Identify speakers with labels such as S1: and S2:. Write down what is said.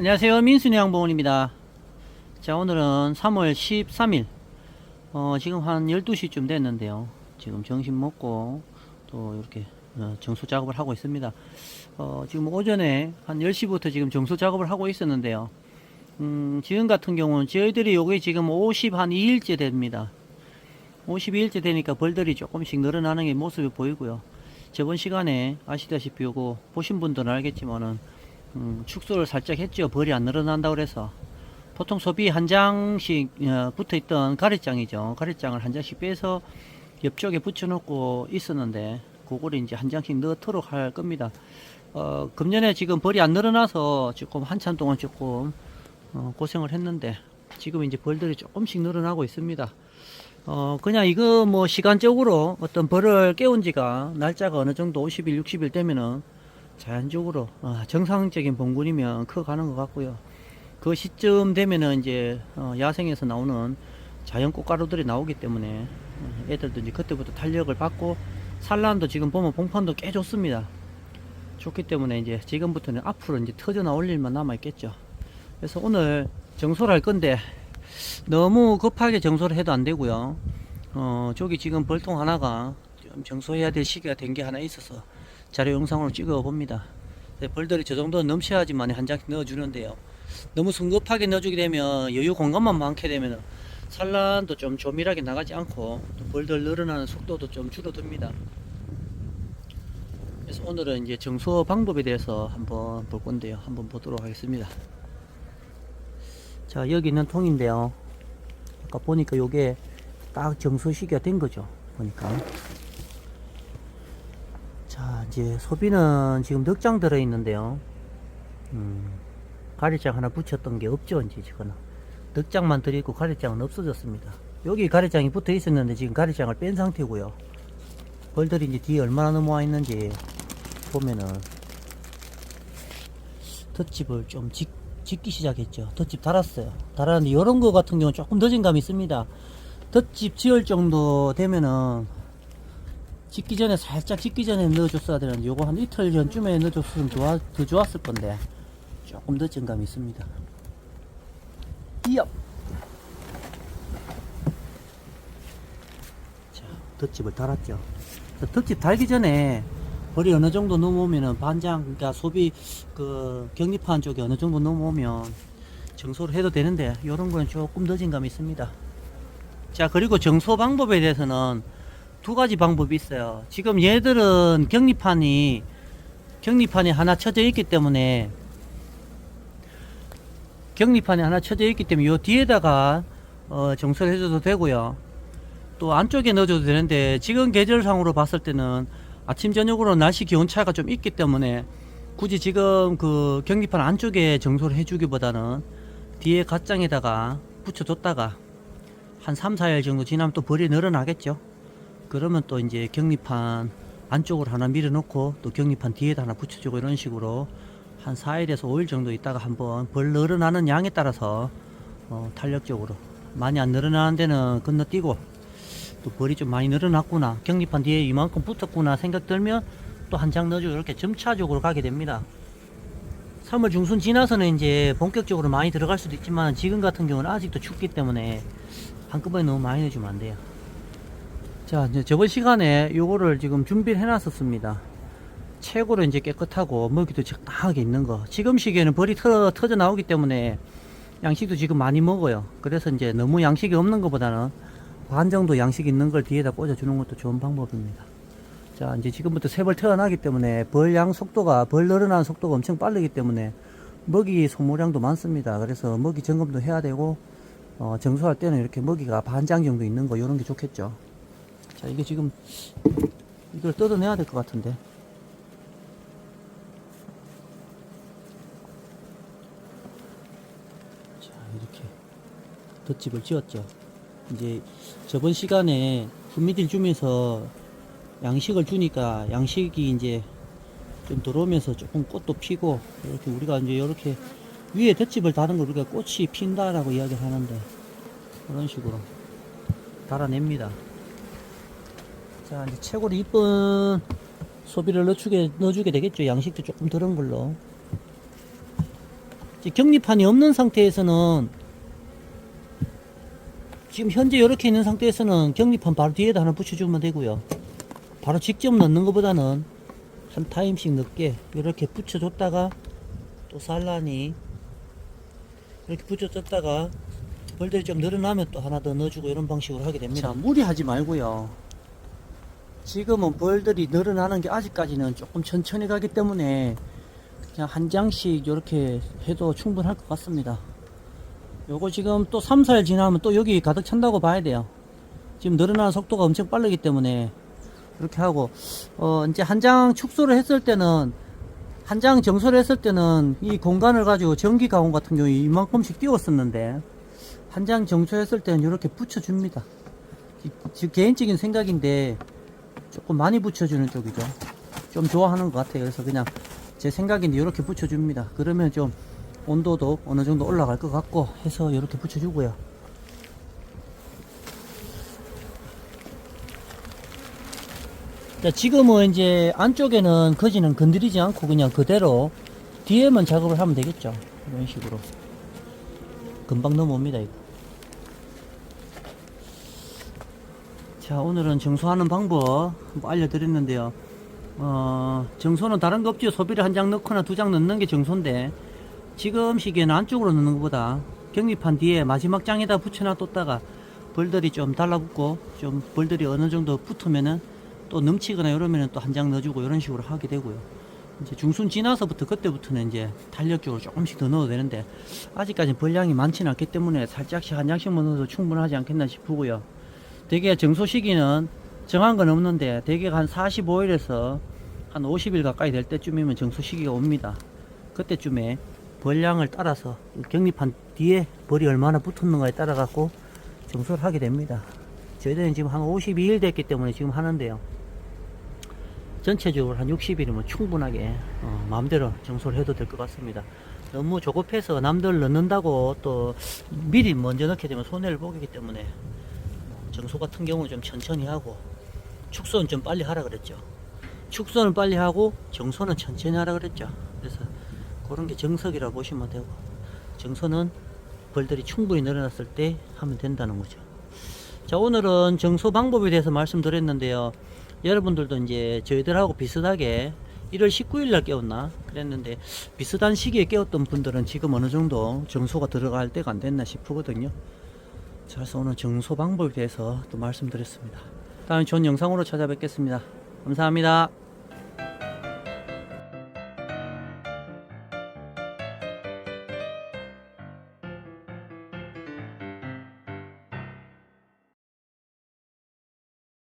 S1: 안녕하세요. 민순이 양봉원입니다. 자, 오늘은 3월 13일. 어, 지금 한 12시쯤 됐는데요. 지금 점심 먹고 또 이렇게 어, 정수 작업을 하고 있습니다. 어, 지금 오전에 한 10시부터 지금 정수 작업을 하고 있었는데요. 음, 지금 같은 경우는 저희들이 요게 지금 50 한 2일째 됩니다. 52일째 되니까 벌들이 조금씩 늘어나는 게 모습이 보이고요. 저번 시간에 아시다시피 요거 보신 분들은 알겠지만은 음, 축소를 살짝 했죠. 벌이 안 늘어난다고 그래서 보통 소비 한 장씩 어, 붙어 있던 가래장이죠. 가래장을 한 장씩 빼서 옆쪽에 붙여놓고 있었는데 그거를 이제 한 장씩 넣도록 할 겁니다. 어, 금년에 지금 벌이 안 늘어나서 조금 한참 동안 조금 어, 고생을 했는데 지금 이제 벌들이 조금씩 늘어나고 있습니다. 어, 그냥 이거 뭐 시간적으로 어떤 벌을 깨운 지가 날짜가 어느 정도 50일, 60일 되면은 자연적으로 어, 정상적인 봉군이면 커가는 것 같고요. 그 시점 되면은 이제 어, 야생에서 나오는 자연 꽃가루들이 나오기 때문에 어, 애들도 이제 그때부터 탄력을 받고 산란도 지금 보면 봉판도 꽤 좋습니다. 좋기 때문에 이제 지금부터는 앞으로 이제 터져 나올 일만 남아 있겠죠. 그래서 오늘 정소를 할 건데 너무 급하게 정소를 해도 안 되고요. 어, 저기 지금 벌통 하나가 좀 정소해야 될 시기가 된 게 하나 있어서 자료 영상으로 찍어 봅니다. 네, 벌들이 저 정도 넘쳐야지만 한 장씩 넣어주는데요. 너무 성급하게 넣어주게 되면 여유 공간만 많게 되면 산란도 좀 조밀하게 나가지 않고 또 벌들 늘어나는 속도도 좀 줄어듭니다. 그래서 오늘은 이제 정소 방법에 대해서 한번 볼 건데요. 한번 보도록 하겠습니다. 자, 여기 있는 통인데요. 아까 보니까 요게 딱 정소 시기가 된 거죠. 보니까. 자, 이제 소비는 지금 넉 장 들어 있는데요. 음, 가래장 하나 붙였던 게 없죠, 이제 지금은. 넉장만 들어있고 가래장은 없어졌습니다. 여기 가래장이 붙어 있었는데 지금 가래장을 뺀 상태고요. 벌들이 이제 뒤에 얼마나 넘어와 있는지 보면은 덧집을 좀 짓, 짓기 시작했죠. 덧집 달았어요. 달았는데 이런 거 같은 경우는 조금 늦은 감이 있습니다. 덧집 지을 정도 되면은 짓기 전에 살짝 짓기 전에 넣어줬어야 되는데 요거 한 이틀 전쯤에 넣어줬으면 좋아, 더 좋았을 건데 조금 늦은 감이 있습니다. 이업! 자, 덧집을 달았죠. 자, 덧집 달기 전에 벌이 어느 정도 넘어오면은 반장, 그러니까 소비 그 격리판 쪽에 어느 정도 넘어오면 정소를 해도 되는데 요런 거는 조금 늦은 감이 있습니다. 자, 그리고 정소 방법에 대해서는 두 가지 방법이 있어요. 지금 얘들은 격리판이 격리판이 하나 쳐져 있기 때문에 격리판이 하나 쳐져 있기 때문에 요 뒤에다가 어, 정서를 해줘도 되고요. 또 안쪽에 넣어줘도 되는데 지금 계절상으로 봤을 때는 아침 저녁으로 날씨 기온 차가 좀 있기 때문에 굳이 지금 그 격리판 안쪽에 정소를 해주기보다는 뒤에 갓장에다가 붙여줬다가 한 3, 4일 정도 지나면 또 벌이 늘어나겠죠. 그러면 또 이제 격리판 안쪽으로 하나 밀어놓고 또 격리판 뒤에다 하나 붙여주고 이런 식으로 한 4일에서 5일 정도 있다가 한번 벌 늘어나는 양에 따라서 어, 탄력적으로 많이 안 늘어나는 데는 건너뛰고 또 벌이 좀 많이 늘어났구나 격리판 뒤에 이만큼 붙었구나 생각 들면 또 한 장 넣어주고 이렇게 점차적으로 가게 됩니다. 3월 중순 지나서는 이제 본격적으로 많이 들어갈 수도 있지만 지금 같은 경우는 아직도 춥기 때문에 한꺼번에 너무 많이 넣어주면 안 돼요 자 이제 저번 시간에 요거를 지금 준비를 해놨었습니다. 최고로 이제 깨끗하고 먹이도 적당하게 있는 거. 지금 시기에는 벌이 터, 터져 나오기 때문에 양식도 지금 많이 먹어요. 그래서 이제 너무 양식이 없는 것보다는 반 정도 양식 있는 걸 뒤에다 꽂아 주는 것도 좋은 방법입니다. 자 이제 지금부터 새벌 태어나기 때문에 벌 양 속도가 벌 늘어나는 속도가 엄청 빠르기 때문에 먹이 소모량도 많습니다. 그래서 먹이 점검도 해야 되고 어, 정수할 때는 이렇게 먹이가 반장 정도 있는 거 이런 게 좋겠죠 자 이게 지금 이걸 뜯어내야 될 것 같은데. 자 이렇게 덧집을 지었죠. 이제 저번 시간에 훈미딜 주면서 양식을 주니까 양식이 이제 좀 들어오면서 조금 꽃도 피고 이렇게 우리가 이제 이렇게 위에 덧집을 다는 걸 우리가 꽃이 핀다라고 이야기를 하는데 그런 식으로 달아냅니다 자 이제 최고로 이쁜 소비를 넣어주게, 넣어주게 되겠죠 양식도 조금 들은 걸로 격리판이 없는 상태에서는 지금 현재 이렇게 있는 상태에서는 격리판 바로 뒤에다 하나 붙여주면 되고요. 바로 직접 넣는 것보다는 한 타임씩 늦게 이렇게 붙여줬다가 또 산란이 이렇게 붙여줬다가 벌들이 좀 늘어나면 또 하나 더 넣어주고 이런 방식으로 하게 됩니다. 자, 무리하지 말고요. 지금은 벌들이 늘어나는 게 아직까지는 조금 천천히 가기 때문에 그냥 한 장씩 이렇게 해도 충분할 것 같습니다. 요거 지금 또 3, 4일 지나면 또 여기 가득 찬다고 봐야 돼요. 지금 늘어나는 속도가 엄청 빠르기 때문에 그렇게 하고 어 이제 한 장 축소를 했을 때는 한 장 정소를 했을 때는 이 공간을 가지고 전기 가공 같은 경우에 이만큼씩 띄웠었는데 한 장 정소했을 때는 이렇게 붙여줍니다. 지 개인적인 생각인데 조금 많이 붙여주는 쪽이죠. 좀 좋아하는 것 같아요. 그래서 그냥 제 생각인데 이렇게 붙여줍니다. 그러면 좀 온도도 어느 정도 올라갈 것 같고 해서 이렇게 붙여주고요. 자, 지금은 이제 안쪽에는 거지는 건드리지 않고 그냥 그대로 뒤에만 작업을 하면 되겠죠. 이런 식으로. 금방 넘어옵니다, 이거. 자, 오늘은 정소하는 방법 알려드렸는데요. 어, 정소는 다른 거 없죠. 소비를 한 장 넣거나 두 장 넣는 게 정소인데, 지금 시기에는 안쪽으로 넣는 것보다 격리판 뒤에 마지막 장에다 붙여놔뒀다가 벌들이 좀 달라붙고, 좀 벌들이 어느 정도 붙으면은 또 넘치거나 이러면은 또 한 장 넣어주고 이런 식으로 하게 되고요. 이제 중순 지나서부터 그때부터는 이제 탄력적으로 조금씩 더 넣어도 되는데 아직까지 벌량이 많지는 않기 때문에 살짝씩 한 장씩만 넣어도 충분하지 않겠나 싶고요. 대개 정소 시기는 정한 건 없는데 대개 한 45일에서 한 50일 가까이 될 때쯤이면 정소 시기가 옵니다. 그때쯤에 벌량을 따라서 격리판 뒤에 벌이 얼마나 붙었는가에 따라 갖고 정소를 하게 됩니다. 저희들은 지금 한 52일 됐기 때문에 지금 하는데요. 전체적으로 한 60일이면 충분하게 어, 마음대로 정소를 해도 될 것 같습니다. 너무 조급해서 남들 넣는다고 또 미리 먼저 넣게 되면 손해를 보기 때문에 정소 같은 경우는 좀 천천히 하고 축소는 좀 빨리 하라 그랬죠. 축소는 빨리 하고 정소는 천천히 하라 그랬죠. 그래서 그런 게 정석이라 보시면 되고 정소는 벌들이 충분히 늘어났을 때 하면 된다는 거죠. 자 오늘은 정소 방법에 대해서 말씀드렸는데요. 여러분들도 이제 저희들하고 비슷하게 1월 19일 날 깨웠나 그랬는데 비슷한 시기에 깨웠던 분들은 지금 어느 정도 정소가 들어갈 때가 안 됐나 싶거든요. 자, 그래서 오늘 정소 방법에 대해서 또 말씀드렸습니다. 다음에 좋은 영상으로 찾아뵙겠습니다. 감사합니다.